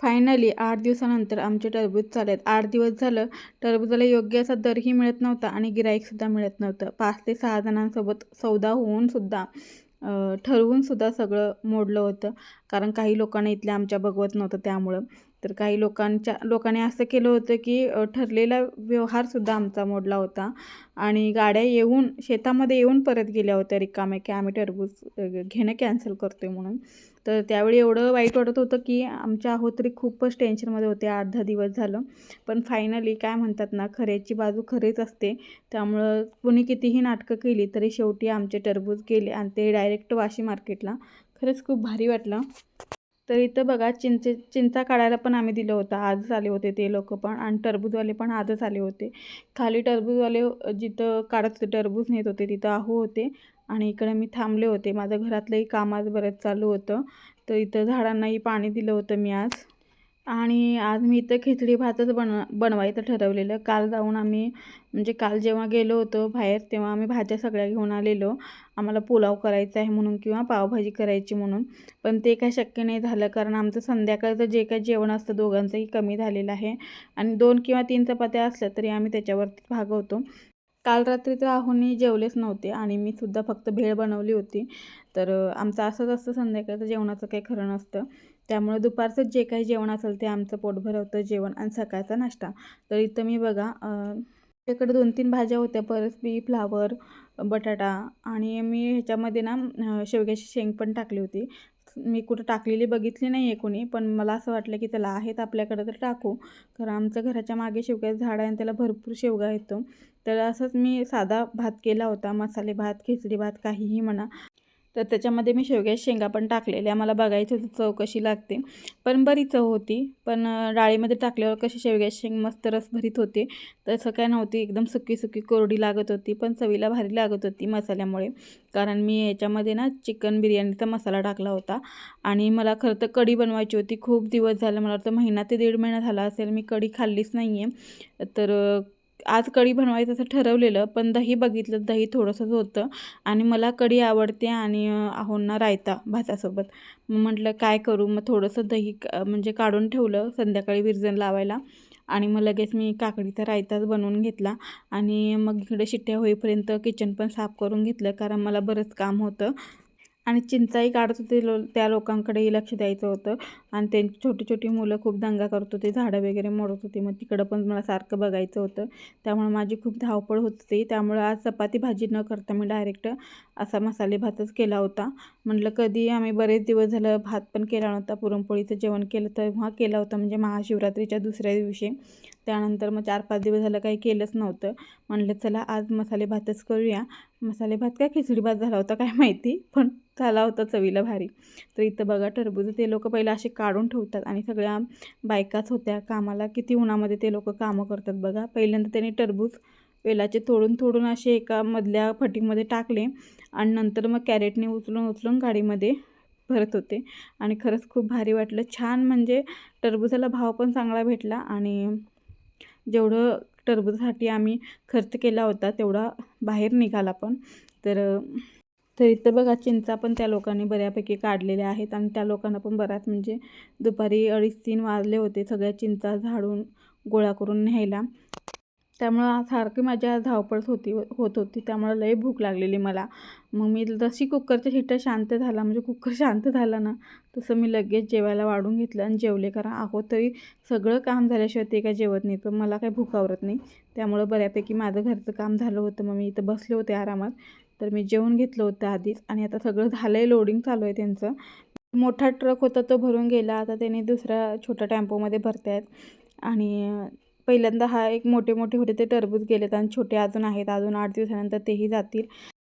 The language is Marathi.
फायनली आठ दिवसानंतर आमचे टरबूज चालेत आठ दिवस झालं टरबूजाला योग्य असा दरही मिळत नव्हता आणि गिराईकसुद्धा मिळत नव्हतं. पाच ते सहा जणांसोबत सौदा होऊनसुद्धा ठरवूनसुद्धा सगळं मोडलं होतं. कारण काही लोकांना इथल्या आमच्या बघवत नव्हतं त्यामुळं. तर काही लोकांच्या लोकांनी असं केलं होतं की ठरलेला व्यवहारसुद्धा आमचा मोडला होता. आणि गाड्या येऊन शेतामध्ये येऊन परत गेल्या होत्या रिकाम्या की आम्ही टरबूज घेणं कॅन्सल करतो आहे म्हणून. तर त्यावेळी एवढं वाईट वाटत होतं की आमच्या अहोतरी खूपच टेन्शनमध्ये होते आठ दहा दिवस झालं. पण फायनली काय म्हणतात ना खऱ्याची बाजू खरीच असते. त्यामुळं कुणी कितीही नाटकं केली तरी शेवटी आमचे टरबूज गेले आणि ते डायरेक्ट वाशी मार्केटला. खरंच खूप भारी वाटलं. तर इथं बघा चिंचे चिंचा काढायला पण आम्ही दिलं होतं. आजच आले होते ते लोक पण. आणि टरबूजवाले पण आजच आले होते. खाली टरबूजवाले जिथं काढत होते टरबूज नेत होते तिथं आहो होते. आणि इकडे मी थांबले होते. माझं घरातलंही काम आज बरंच चालू होतं. तर इथं झाडांनाही पाणी दिलं होतं मी आज. आणि आज मी इथं खिचडी भातच बन बनवायचं ठरवलेलं. काल जाऊन आम्ही म्हणजे काल जेव्हा गेलो होतो बाहेर तेव्हा आम्ही भाज्या सगळ्या घेऊन आलेलो. आम्हाला पुलाव करायचा आहे म्हणून किंवा पावभाजी करायची म्हणून. पण ते काय शक्य नाही झालं कारण आमचं संध्याकाळचं जे काय जेवण असतं दोघांचंही कमी झालेलं आहे. आणि दोन किंवा तीन चपात्या असल्या तरी आम्ही त्याच्यावरती भागवतो. काल रात्री तर आहोनी जेवलेच नव्हते आणि मी सुद्धा फक्त भेळ बनवली होती. तर आमचं असंच असतं संध्याकाळचं जेवणाचं काही खरं नसतं. त्यामुळे दुपारचं जे काही जेवण असेल ते आमचं पोट भरवतं जेवण आणि सकाळचा नाश्ता. तर इथं मी बघा त्याकडे दोन तीन भाज्या होत्या. बी फ्लावर बटाटा आणि मी ह्याच्यामध्ये ना शेवग्याची शेंग पण टाकली होती. मी कुठं टाकलेली बघितली नाही आहे कोणी पण मला असं वाटलं की त्याला आहेत आपल्याकडं तर टाकू. कारण आमच्या घराच्या मागे शेवग्याचं झाड आहे आणि त्याला भरपूर शेवगा येतो. तर असंच मी साधा भात केला होता. मसाले भात खिचडी भात काहीही म्हणा. तर त्याच्यामध्ये मी शेवग्या शेंगा पण टाकलेल्या. मला बघायचं होतं चव कशी लागते. पण बरी चव होती. पण डाळीमध्ये टाकल्यावर कशी शेवग्या शेंग मस्त रस भरीत होते. तसं काय नव्हती. एकदम सुकी सुकी कोरडी लागत होती. पण चवीला भारी लागत होती मसाल्यामुळे. कारण मी याच्यामध्ये ना चिकन बिर्याणीचा मसाला टाकला होता. आणि मला खरं तर कढी बनवायची होती. खूप दिवस झालं. मला वाटतं महिना ते दीड महिना झाला असेल. मी कढी खाल्लीच नाही आहे तर आज कढी बनवायचं असं ठरवलेलं पण दही बघितलं दही थोडंसंच होतं. आणि मला कढी आवडते आणि आहोंना रायता भातासोबत. मग म्हटलं काय करू? मग थोडंसं दही म्हणजे काढून ठेवलं संध्याकाळी विरजण लावायला. आणि मग लगेच मी काकडीचा रायताच बनवून घेतला. आणि मग इकडे शिट्ट्या होईपर्यंत किचन पण साफ करून घेतलं कारण मला बरंच काम होतं. आणि चिंचाही काढत होते लो त्या लोकांकडेही लक्ष द्यायचं होतं. आणि त्यांची छोटी छोटी मुलं खूप दंगा करत होते झाडं वगैरे मोडत होती. मग तिकडं पण मला सारखं बघायचं होतं. त्यामुळे माझी खूप धावपळ होत होती. त्यामुळे आज चपाती भाजी न करता मी डायरेक्ट असा मसाले भातच केला होता. म्हटलं कधी आम्ही बरेच दिवस झालं भात पण केला नव्हता. पुरणपोळीचं जेवण केलं तेव्हा केला होता. म्हणजे महाशिवरात्रीच्या दुसऱ्या दिवशी. त्यानंतर मग चार पाच दिवस झालं काही केलंच नव्हतं. म्हणलं चला आज मसाले भातच करूया. मसाले भात काय खिचडी भात झाला होता काय माहिती. पण झाला होता चवीला भारी. तर इथं बघा टरबूज ते लोक पहिला असे का काढून ठेवतात. आणि सगळ्या बायकाच होत्या कामाला किती उन्हामध्ये ते लोक कामं करतात बघा. पहिल्यांदा त्यांनी टरबूज वेलाचे तोडून तोडून असे एका मधल्या फटीमध्ये टाकले आणि नंतर मग कॅरेटने उचलून उचलून गाडीमध्ये भरत होते. आणि खरंच खूप भारी वाटलं. छान म्हणजे टरबूजाला भाव पण चांगला भेटला आणि जेवढं टरबूजासाठी आम्ही खर्च केला होता तेवढा बाहेर निघाला पण. तर तर इथं बघा चिंचा पण त्या लोकांनी बऱ्यापैकी काढलेल्या आहेत आणि त्या लोकांना पण बऱ्याच म्हणजे दुपारी अडीच तीन वाजले होते सगळ्या चिंचा झाडून गोळा करून न्यायला. त्यामुळं सारखी माझ्या धावपळ होती होत होती. त्यामुळं लई भूक लागलेली मला. मग मी जशी कुकरच्या शिट्ट्या शांत झाला म्हणजे कुकर शांत झाला ना तसं मी लगेच जेवायला वाढून घेतलं आणि जेवले. कारण आहो तरी सगळं काम झाल्याशिवाय ते काय जेवत नाही पण मला काही भूक आवरत नाही. त्यामुळं बऱ्यापैकी माझं घरचं काम झालं होतं. मग मी इथं बसले होते आरामात. तर मी जेवून घेतलं होतं आधीच आणि आता सगळं झालं आहे लोडिंग चालू आहे त्यांचं. मोठा ट्रक होता तो भरून गेला. आता त्यांनी दुसऱ्या छोट्या टेम्पोमध्ये भरत आहेत आणि पहिल्यांदा हा एक मोठे मोठे होते ते टरबूज गेलेत आणि छोटे अजून आहेत. अजून आठ दिवसानंतर तेही जातील.